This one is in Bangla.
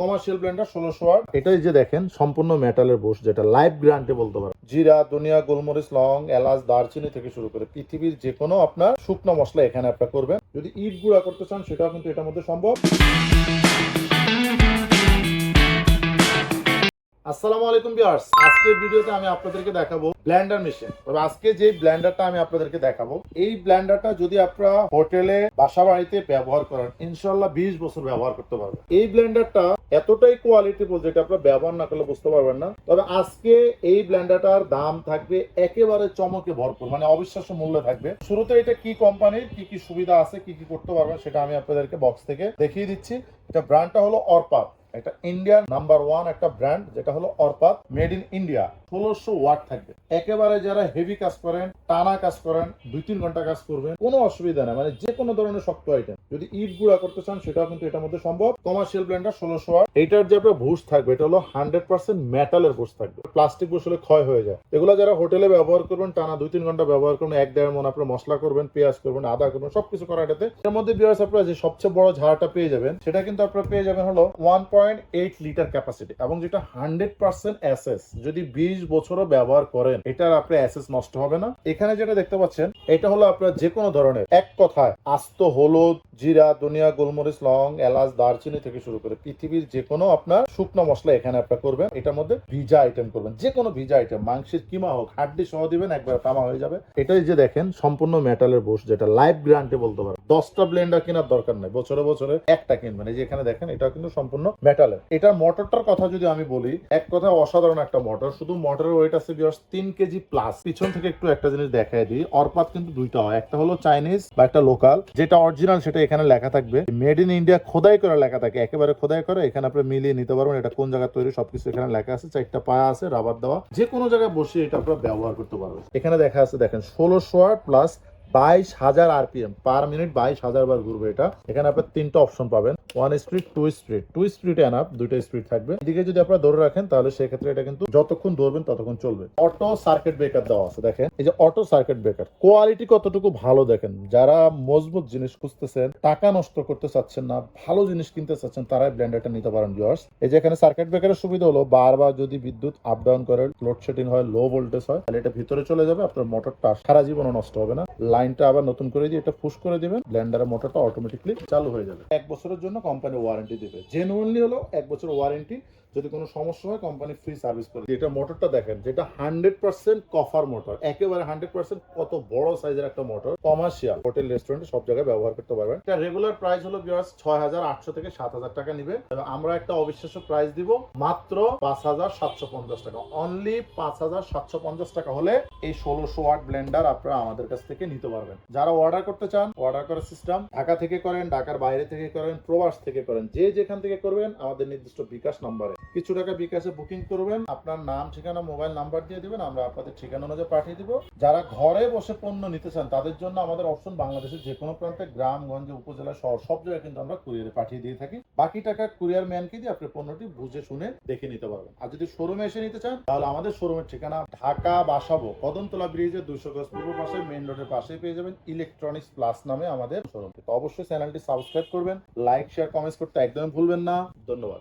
কমার্শিয়াল ব্লেন্ডার ষোলোশো আট এটাই যে দেখেন, সম্পূর্ণ মেটালের বোস, যেটা লাইভ গ্রান্টে বলতে পারেন। জিরা দুনিয়া গোলমরিচ, লং, এলাচ, দারচিনি থেকে শুরু করে পৃথিবীর যে কোনো আপনার শুকনো মশলা এখানে আপনার করবেন। যদি ইট গুঁড়া করতে চান, সেটাও কিন্তু এটার মধ্যে সম্ভব। আসসালামু আলাইকুম ভিউয়ার্স। আজকের ভিডিওতে আমি আপনাদেরকে দেখাবো ব্লেন্ডার মেশিন। তবে আজকে যে ব্লেন্ডারটা আমি আপনাদেরকে দেখাবো, এই ব্লেন্ডারটা যদি আপনারা হোটেলে বাসা বাড়িতে ব্যবহার করেন ইনশাল্লাহ বিশ বছর ব্যবহার করতে পারবেন। এই ব্লেন্ডারটা এতটাই কোয়ালিটিফুল যেটা আপনারা ব্যবহার না করলে বুঝতে পারবেন না। তবে আজকে এই ব্লেন্ডারটার দাম থাকবে একেবারে চমকে ভরপুর মানে অবিশ্বাস্য মূল্য থাকবে। শুরুতে এটা কি কোম্পানির, কি কি সুবিধা আছে, কি কি করতে পারবেন, সেটা আমি আপনাদেরকে বক্স থেকে দেখিয়ে দিচ্ছি। এটা ব্র্যান্ডটা হলো অরপাত। এটা ইন্ডিয়ান নাম্বার ওয়ান একটা ব্র্যান্ড যেটা হলো অর্পাত মেড ইন ইন্ডিয়া ষোলোশো ওয়াট থাকবে। একেবারে যারা হেভি কাজ করেন, টানা কাজ করেন, দুই তিন ঘণ্টা কাজ করবেন, কোনো অসুবিধা নেই। মানে যে কোনো ধরনের শক্ত আইটেম যদি ইট গুঁড়া করতে চান, সেটাও কিন্তু এটার মধ্যে সম্ভব। কমার্শিয়াল ব্র্যান্ডার ষোলোশো ওয়াট। এইটার যে আপনার ভুষ থাকবে, এটা হলো হান্ড্রেড পার্সেন্ট মেটালের ভুষ থাকবে। প্লাস্টিক ভুষ হলে ক্ষয় হয়ে যায়। এগুলো যারা হোটেলে ব্যবহার করবেন, টানা দুই তিন ঘণ্টা ব্যবহার করবেন, এক দেড় মন আপনার মশলা করবেন, পেঁয়াজ করবেন, আদা করবেন, সবকিছু করা এটাতে। এর মধ্যে বিয়ার্স আপনারা যে সবচেয়ে বড় ঝাড়টা পেয়ে যাবেন, সেটা কিন্তু আপনারা পেয়ে যাবেন হলো one point eight litre capacity এবং যেটা হান্ড্রেড পার্সেন্ট অ্যাসেস যদি বিশ বছরও ব্যবহার করেন, এটার আপনার অ্যাসেস নষ্ট হবে না। এখানে যেটা দেখতে পাচ্ছেন, এটা হলো আপনার যে কোনো ধরনের। এক কথায়, আস্ত হলুদ জিরা দুনিয়া গোলমরিচ, লং, এলাচ, দারচিনি থেকে শুরু করে পৃথিবীর যে কোনো আপনার শুকনো মশলা এখানে আপনার করবেন। এটার মধ্যে ভিজা আইটেম করবেন। যে কোনো ভিজা আইটেম মাংসের কিমা হোক, হাড্ডি সহ দিবেন, একবার কামা হয়ে যাবে। এটাই যে দেখেন, সম্পূর্ণ মেটালের বোস, যেটা লাইভ গ্রান্টে বলতে পারেন। দশটা ব্লেন্ডার কেনার দরকার নাই। বছরে বছরে একটা কিনবেন। এই যে এখানে দেখেন এটা কিন্তু সম্পূর্ণ মেটালের এটার মোটরটার কথা যদি আমি বলি, এক কথা অসাধারণ একটা মোটর। শুধু মোটরের ওয়েট আছে বিয়ার্স তিন কেজি প্লাস পিছন থেকে একটু একটা জিনিস দেখাই দিই। অর্পাত কিন্তু দুইটা হয়। একটা হলো চাইনিজ বা একটা লোকাল যেটা অরিজিনাল সেটা এখানে লেখা থাকবে মেড ইন ইন্ডিয়া খোদাই করা লেখা থাকে, একেবারে খোদাই করে, এখানে আপনি মিলিয়ে নিতে পারবেন এটা কোন জায়গায় তৈরি, সবকিছু এখানে লেখা আছে, চারটা পায়া আছে, রাবার দেওয়া, যে কোনো জায়গায় বসে এটা আপনারা ব্যবহার করতে পারবেন। এখানে দেখা আছে, দেখেন ষোলোশো ওয়াট প্লাস বাইশ হাজার আরপিএম পার মিনিট বাইশ হাজার বার ঘুরবে এটা। এখানে আপনার তিনটা অপশন পাবেন one speed two speed two speed enough দুইটা স্পিড থাকবে। এদিকে যদি আপনারা ধরে রাখেন, তাহলে সেক্ষেত্রে এটা কিন্তু যতক্ষণ ধরবেন, ততক্ষণ চলবে। অটো সার্কিট ব্রেকার দেওয়া আছে, দেখেন। এই যে অটো সার্কিট ব্রেকার কোয়ালিটি কতটুকু ভালো দেখেন? যারা মজবুত জিনিস খুঁজতেছেন, টাকা নষ্ট করতে চাচ্ছেন না, ভালো জিনিস কিনতে চাচ্ছেন, তারাই ব্লেন্ডারটা নিতে পারেন ভিউয়ার্স এই যে এখানে সার্কিট ব্রেকারের সুবিধা হলো, বারবার যদি বিদ্যুৎ আপ ডাউন করে লোডশেডিং হয় লো ভোল্টেজ হয়, তাহলে এটা ভিতরে চলে যাবে, আপনার মোটরটা সারা জীবনও নষ্ট হবে না। লাইনটা আবার নতুন করে দিয়ে এটা পুশ করে দিবেন ব্লেন্ডারের মোটরটা অটোমেটিকলি চালু হয়ে যাবে। এক বছরের জন্য কোম্পানি ওয়ারেন্টি দেবে। জেনুইনলি হলো এক বছর ওয়ারেন্টি যদি কোনো সমস্যা হয় কোম্পানি ফ্রি সার্ভিস করে এটা মোটরটা দেখেন, যেটা হান্ড্রেড পার্সেন্ট কফার মোটর একেবারে হান্ড্রেড পার্সেন্ট কত বড় সাইজের একটা মোটর কমার্শিয়াল হোটেল রেস্টুরেন্ট সব জায়গায় ব্যবহার করতে পারবেন। এটা রেগুলার প্রাইস হলো বিয়ার্স ছয় হাজার আটশো থেকে সাত হাজার টাকা নিবে। আমরা একটা অবিশ্বাস্য প্রাইস দিব, মাত্র পাঁচ হাজার সাতশো পঞ্চাশ টাকা। অনলি পাঁচ হাজার সাতশো পঞ্চাশ টাকা হলে এই ষোলোশো ওয়াট ব্লেন্ডার আপনারা আমাদের কাছ থেকে নিতে পারবেন। যারা অর্ডার করতে চান অর্ডার করার সিস্টেম ঢাকা থেকে করেন, ঢাকার বাইরে থেকে করেন, প্রবাস থেকে করেন, যে যেখান থেকে করবেন, আমাদের নির্দিষ্ট বিকাশ নাম্বারে। কিছু টাকা বিকাশে বুকিং করবেন, আপনার নাম, ঠিকানা মোবাইল নাম্বার দিয়ে দিবেন, আমরা আপনাদের ঠিকানা অনুযায়ী পাঠিয়ে দিব। যারা ঘরে বসে পণ্য নিতে চান, তাদের জন্য আমাদের অপশন বাংলাদেশের যে কোনো প্রান্তে গ্রাম গঞ্জে উপজেলা, শহর, সব জায়গায় কিন্তু আমরা কুরিয়ারে পাঠিয়ে দিয়ে থাকি। বাকি টাকা কুরিয়ার ম্যানকে দিয়ে আপনি পণ্যটি বুঝে শুনে দেখে নিতে পারবেন। আর যদি শোরুমে এসে নিতে চান, তাহলে আমাদের শোরুমের ঠিকানা ঢাকা বাসাবো, কদমতলা ব্রিজের দুশো গজ পূর্ব পাশে মেন রোডের পাশে পেয়ে যাবেন ইলেকট্রনিক্স প্লাস নামে আমাদের শোরুম অবশ্যই চ্যানেলটি সাবস্ক্রাইব করবেন লাইক শেয়ার কমেন্টস করতে একদমই ভুলবেন না। ধন্যবাদ।